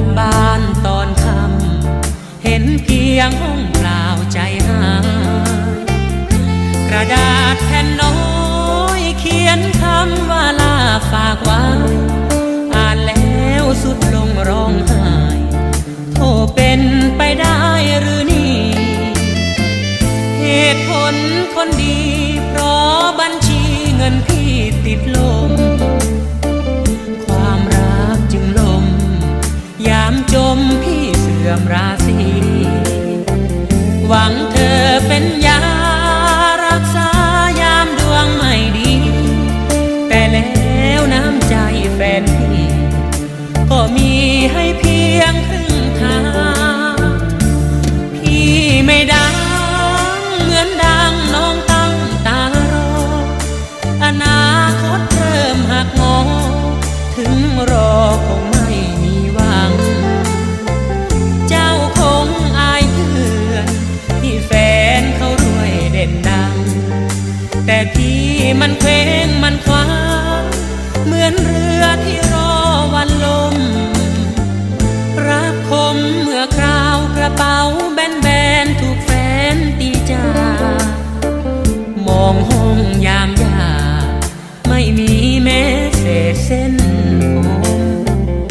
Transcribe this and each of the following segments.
ับบ้านตอนค่ำเห็นเพียงห้องเปล่าใจหายกระดาษแผ่นน้อยเขียนคำว่าลาฝากไว้อ่านแล้วสุดลงร้องไห้โทเป็นไปได้หรือนี่เหตุผลคนดี เพราะบัญชีเงินพี่ติดลม ฟนพี่ก็มีให้เพียงครึ่งทาง พี่ไม่ดังเหมือนดังน้องตั้งตารอ อนาคตเริ่มหักงอ ถึงรอคงไม่มีหวัง เจ้าคงอายเพื่อนที่แฟนเขารวยเด่นดัง แต่พี่มันเคว้งมันคว้างเหมือนเรือ องห้องยามยา ไม่มีแม้เศษเส้น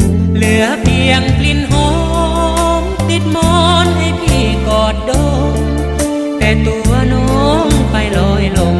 ผมเหลือเพียงกลิ่นหอม ติดมอนให้พี่กอดดมแต่ตัวน้องไปลอยลม